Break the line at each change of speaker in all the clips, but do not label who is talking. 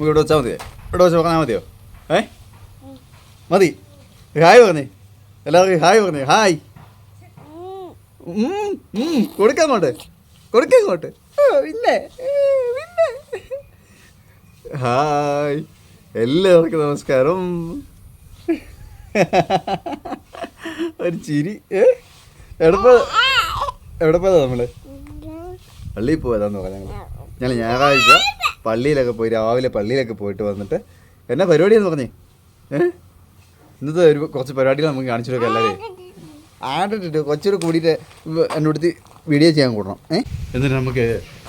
ഇവിടെ വെച്ചാൽ മതിയോ ഇവിടെ വെച്ച് പറഞ്ഞാൽ മതിയോ? ഏ? മതി. ഹായ് പറഞ്ഞേ. എല്ലാവർക്കും ഹായ് പറഞ്ഞേ. ഹായ്. ഉം, ഉം, കൊടുക്കാം അങ്ങോട്ട്. കൊടുക്കാം അങ്ങോട്ട്. പിന്നെ. ഹായ്. എല്ലാവർക്കും നമസ്കാരം. ഒരു ചിരി. ഏ? എവിടെ എവിടെ പോയതാ നമ്മൾ പള്ളിയിൽ പോയതാന്ന് പറഞ്ഞ ഞങ്ങൾ ഞായറാഴ്ച പള്ളിയിലൊക്കെ പോയി രാവിലെ പള്ളിയിലൊക്കെ പോയിട്ട് വന്നിട്ട് എന്നാ പരിപാടിയെന്ന് പറഞ്ഞേ? ഏഹ് ഇന്നത്തെ ഒരു കുറച്ച് പരിപാടികൾ നമുക്ക് കാണിച്ചു കൊടുക്കാം എല്ലാവരെയും? ആടിട്ടിട്ട് കൊച്ചൂടെ കൂടിയിട്ട് എന്നോട് വീഡിയോ ചെയ്യാൻ കൂടണം. ഏഹ് എന്നിട്ട് നമുക്ക്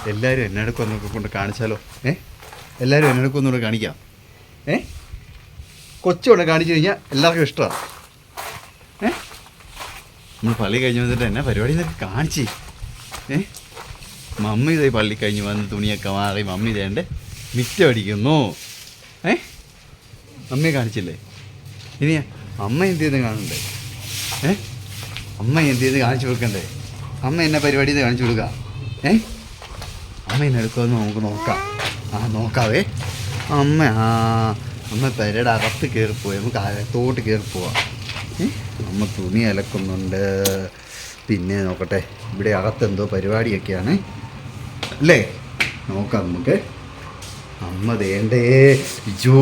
എല്ലാവരും എന്നെടുക്കും ഒന്നൊക്കെ കൊണ്ട് കാണിച്ചാലോ? ഏഹ് എല്ലാവരും എന്നെടുക്കും ഒന്നുകൂടെ കാണിക്കാം. ഏ? കൊച്ചുകൊണ്ട് കാണിച്ചു കഴിഞ്ഞാൽ എല്ലാവർക്കും ഇഷ്ടമാണ്. ഏഹ് നമ്മൾ പള്ളി കഴിഞ്ഞ് വന്നിട്ട് എന്നാ പരിപാടി എന്നൊക്കെ കാണിച്ചേ. ഏ? മമ്മി ഇതേ പള്ളി കഴിഞ്ഞ് വന്ന് തുണിയൊക്കെ മാറി മമ്മി ഇതേണ്ട് മിറ്റ അടിക്കുന്നു. ഏ? അമ്മയെ കാണിച്ചില്ലേ? ഇനി അമ്മ എന്ത് ചെയ്ത് കാണണ്ടേ? ഏ? അമ്മ എന്ത് ചെയ്ത് കാണിച്ചു കൊടുക്കണ്ടേ? അമ്മ എന്നെ പരിപാടി ചെയ്ത് കാണിച്ചു കൊടുക്കാം. ഏ? അമ്മ എന്നെ എടുക്കുമെന്ന് നമുക്ക് നോക്കാം. ആ നോക്കാവേ. അമ്മ ആ അമ്മ പെരയുടെ അകത്ത് കയറിപ്പോയി നമുക്ക് അകത്തോട്ട് കയറിപ്പോവാം ഏ? അമ്മ തുണി അലക്കുന്നുണ്ട്. പിന്നെ നോക്കട്ടെ. ഇവിടെ അകത്തെന്തോ പരിപാടിയൊക്കെയാണ്. അല്ലേ? നോക്കാം നമുക്ക്. അമ്മ വേണ്ടേ ജോ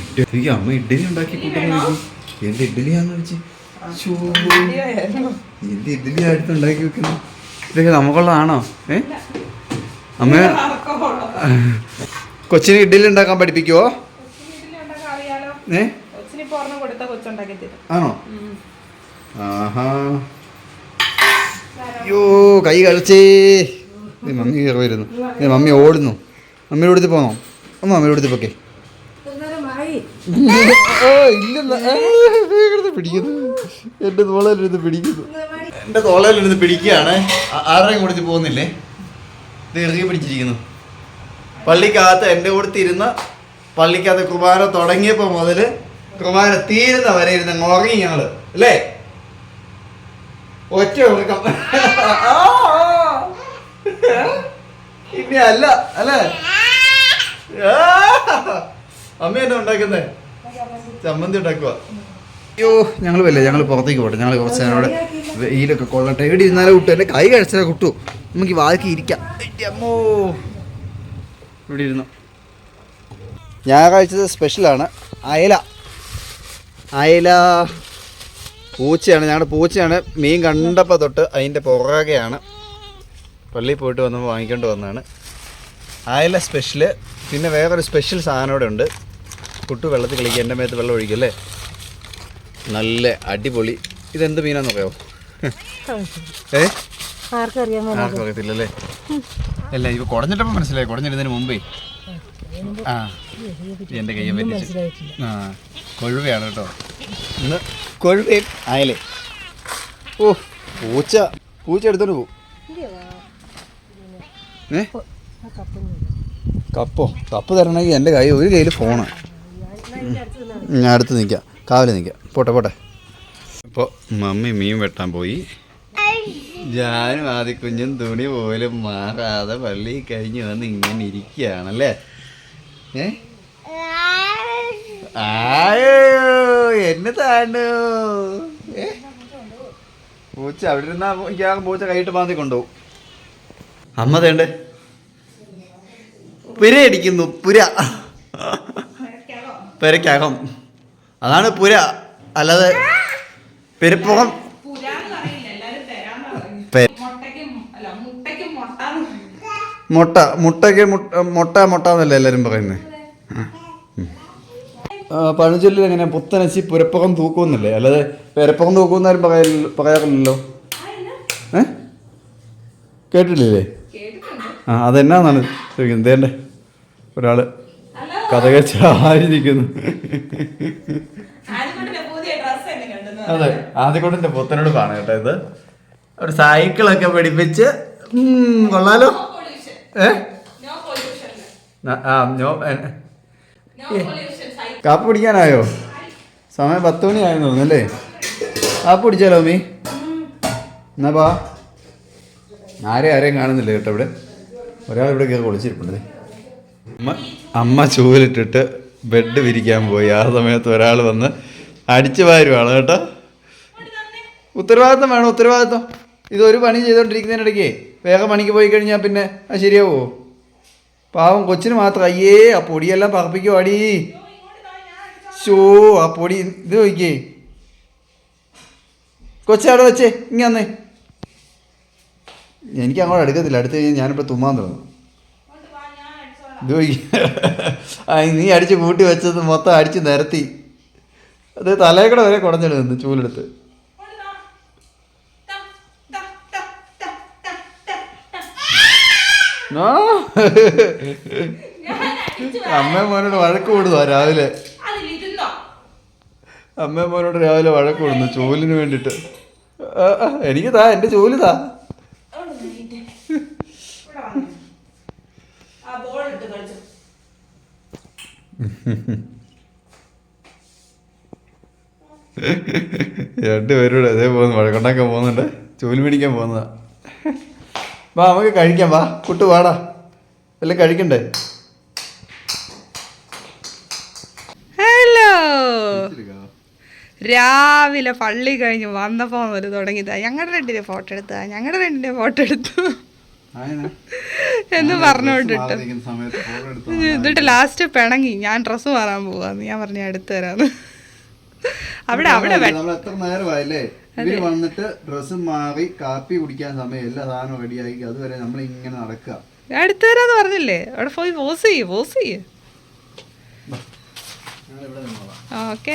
ഇഡ്ഡലി. അമ്മ ഇഡ്ഡലി ഉണ്ടാക്കി കൂട്ടുന്നു എന്ത് ഇഡ്ഡലിയാന്ന് വെച്ച് എന്ത് ഇഡ്ഡലി അടുത്ത് ഉണ്ടാക്കി വെക്കുന്നു ഇതൊക്കെ നമുക്കുള്ളതാണോ? ഏ? അമ്മ. കൊച്ചിന് ഇഡ്ഡലി ഉണ്ടാക്കാൻ പഠിപ്പിക്കുവോ? ഏ? ആണോ? ആഹാ. അയ്യോ കൈ കളിച്ചേ ദേ മമ്മി കയറി വരുന്നു. ദേ മമ്മി ഓടുന്നു. മമ്മിയുടെ അടുത്ത് പോന്നോ? ഒന്ന് മമ്മിയുടെ അടുത്ത് പൊക്കെ. ഇവിടുന്ന് പിടിക്കുന്നു. തോളയിലിരുന്ന് പിടിക്കുന്നു. എന്റെ തോളയിലിരുന്ന് പിടിക്കുകയാണ്. ആരുടെയും കൊടുത്ത് പോകുന്നില്ലേ? ഇത് പിടിച്ചിരിക്കുന്നു. പള്ളിക്കകത്ത് കൂടെ ഇരുന്ന പള്ളിക്കകത്ത് കുർബാന തുടങ്ങിയപ്പോൾ മുതൽ കുർബാന തീരുന്ന വരെ ഇരുന്ന് ഉറങ്ങി ഞങ്ങൾ. അല്ലേ? ഒറ്റ ഉറക്കം. ഇനി അല്ല അല്ലേ. അമ്മ എന്നാ ഉണ്ടാക്കുന്നേ? ചമ്മന്തി ഉണ്ടാക്കുക അയ്യോ ഞങ്ങൾ വല്ലേ ഞങ്ങൾ പുറത്തേക്ക് പോട്ടെ. ഞങ്ങൾ കുറച്ച് നേരം അവിടെ വെയിലൊക്കെ കൊള്ളട്ടെ. എവിടെ ഇരുന്നാലും കുട്ടു എന്റെ കൈ കഴിച്ചാൽ കുട്ടു. നമുക്ക് വാക്കി ഇരിക്കാം. അമ്മോ. ഇവിടെ ഇരുന്നു. ഞാൻ കഴിച്ചത് സ്പെഷ്യലാണ് അയല. അയല പൂച്ചയാണ്. ഞങ്ങളുടെ പൂച്ചയാണ്. മീൻ കണ്ടപ്പോൾ തൊട്ട് അതിന്റെ പുറകെയാണ്. പള്ളിയിൽ പോയിട്ട് വന്നപ്പോൾ വാങ്ങിക്കൊണ്ട് വന്നതാണ്. അയല സ്പെഷ്യൽ പിന്നെ വേറൊരു സ്പെഷ്യൽ സാധനം ഇവിടെ ഉണ്ട്. കുട്ടു വെള്ളത്തിൽ കളിക്കുക എന്റെ മേത്ത് വെള്ളം ഒഴിക്കല്ലേ നല്ല അടിപൊളി. ഇതെന്ത് മീനാന്ന് പറയാമോ ഏ? ആർക്കും അറിയത്തില്ലല്ലേ? അല്ല ഇപ്പൊ കുടഞ്ഞിട്ടപ്പോ മനസ്സിലായി? കുടഞ്ഞിരുന്നതിന് മുമ്പേ. ആ. എന്റെ കയ്യെ പറ്റിച്ച്. ആ കൊഴുവയാണ് കേട്ടോ. ഇന്ന് കൊഴുവേ അയലേ ഓ പൂച്ച. പൂച്ച എടുത്തോണ്ട് പോവും ഏ? കപ്പോ കപ്പ്? തരണമെങ്കിൽ എന്റെ കൈ ഒരു കയ്യിൽ ഫോണ്. ഞാൻ അടുത്ത് നിൽക്കാം. കാവൽ നിൽക്കാം. പോട്ടെ പോട്ടെ. ഇപ്പോൾ മമ്മി മീൻ വെട്ടാൻ പോയി. ഞാനും ആദ്യ കുഞ്ഞും തുണി പോലും മാറാതെ പള്ളി കഴിഞ്ഞ് വന്ന് ഇങ്ങനെ ഇരിക്കുകയാണല്ലേ? ഏ? ആയോ? എന്നെ താണ്ടു ഏ? പൂച്ച അവിടെ ഇരുന്നാ എനിക്ക് പൂച്ച കൈയിട്ട് മാന്തി കൊണ്ടുപോകും. അമ്മ തേണ്ടേ? പുര അടിക്കുന്നു പുര. പെരക്കകം അതാണ് പുര. അല്ലാതെ പെരുപ്പുറം മുട്ട മുട്ടയ്ക്ക് മുട്ട മുട്ട എന്നല്ലേ എല്ലാവരും പറയുന്നത് പഴഞ്ചൊല്ലിൽ എങ്ങനെ പുത്തനച്ചി പുരപ്പുറം തൂക്കുമെന്നല്ലേ? അല്ലാതെ പെരപ്പുറം തൂക്കുമെന്നാരും പറയ പറയാറില്ലല്ലോ. ഏ? കേട്ടിട്ടില്ലേ? ആ അതെന്നാന്നാണ് ചോദിക്കുന്നത്? ദേണ്ടേ ഒരാൾ കഥ
കണ്ടെന്ന്
അതെ ആദ്യക്കൊണ്ടിന്റെ പുത്തനോട് കാണാം കേട്ടോ ഇത്. ഒരു സൈക്കിളൊക്കെ പിടിപ്പിച്ച് കൊള്ളാലോ? ഏ?
നോ പൊല്യൂഷൻ
ന- ആ
നോ
കാപ്പി പിടിക്കാനായോ സമയം പത്ത് മണി ആയെന്ന് തോന്നുന്നു അല്ലേ? കാപ്പി പിടിച്ചാലോ മീ എന്നാ പാ? ആരെയും ആരെയും കാണുന്നില്ല കേട്ടോ ഇവിടെ. കയറി ഒളിച്ചിരിപ്പുണ്ട് അമ്മ അമ്മ ചൂലിട്ടിട്ട് ബെഡ് വിരിക്കാൻ പോയി. ആ സമയത്ത് ഒരാൾ വന്ന് അടിച്ചു വാരുവാണ് കേട്ടോ. ഉത്തരവാദിത്തം വേണം ഉത്തരവാദിത്തം. ഒരു പണി ചെയ്തുകൊണ്ടിരിക്കുന്നതിനിടയ്ക്ക് വേഗം പണിക്ക് പോയി കഴിഞ്ഞാൽ പിന്നെ അത് ശരിയാവോ? പാവം കൊച്ചിന് മാത്രം അയ്യേ ആ പൊടിയെല്ലാം പറപ്പിക്കോ അടി. ഷോ ആ പൊടി ഇത് നോക്കിയേ. കൊച്ചവിടെ വെച്ചേ ഇങ്ങനെ എനിക്ക് അങ്ങോട്ട് എടുക്കത്തില്ല അടുത്ത് കഴിഞ്ഞാൽ ഞാനിപ്പോൾ തുമ്മാൻ ആ നീ അടിച്ച് കൂട്ടി വെച്ചത് മൊത്തം അടിച്ച് നിരത്തി. അത് തലയക്കട വരെ കുടഞ്ഞിട്ട് ചൂലെടുത്ത്. അമ്മ മോനോട് വഴക്ക് കൂടുവാ രാവിലെ? അമ്മ മോനോട് രാവിലെ വഴക്ക് കൂടുന്നു ചൂലിന് ആ, എനിക്ക് താ എന്റെ ചൂൽ താ
അവിടെ നിന്നിട്ട്. ഇവിടെ വന്നേ. ആ ബോൾ എടുത്ത് കളിച്ചു
രണ്ടുപേരോട് അതേ പോകുന്നു. വഴക്കുണ്ടാക്കാൻ പോകുന്നുണ്ട്. ചൂൽ മേടിക്കാൻ പോകുന്നതാ. വാ നമുക്ക് കഴിക്കാം. വാ കുട്ടു വാടാ. എല്ലാം കഴിക്കണ്ടേ?
ഹലോ രാവിലെ പള്ളി കഴിഞ്ഞ് വന്നപ്പോൾ മുതൽ തുടങ്ങിയതാ. ഞങ്ങളുടെ രണ്ടിന്റെ ഫോട്ടോ എടുത്താ ഞങ്ങളുടെ രണ്ടിന്റെ ഫോട്ടോ എടുത്തു. എന്ന് പറഞ്ഞുകൊണ്ടിട്ട് എന്നിട്ട് ലാസ്റ്റ് പിണങ്ങി. ഞാൻ ഡ്രസ്സ് മാറാൻ പോവാന്ന്. ഞാൻ പറഞ്ഞു എടുത്തു തരാന്ന്. അവിടെ അവിടെ
എത്ര നേരമായില്ലേ? ഇവർ വന്നിട്ട് ഡ്രസ്സ് മാറി കാപ്പി കുടിക്കാൻ സമയം എല്ലാ സാധനവും റെഡിയായി അതുവരെ നമ്മൾ ഇങ്ങനെ നടക്കുക.
എടുത്തു തരാന്ന് പറഞ്ഞില്ലേ? അവിടെ പോയി വോസ് ചെയ്യ് വോസ് ചെയ്യ്. ഓക്കെ.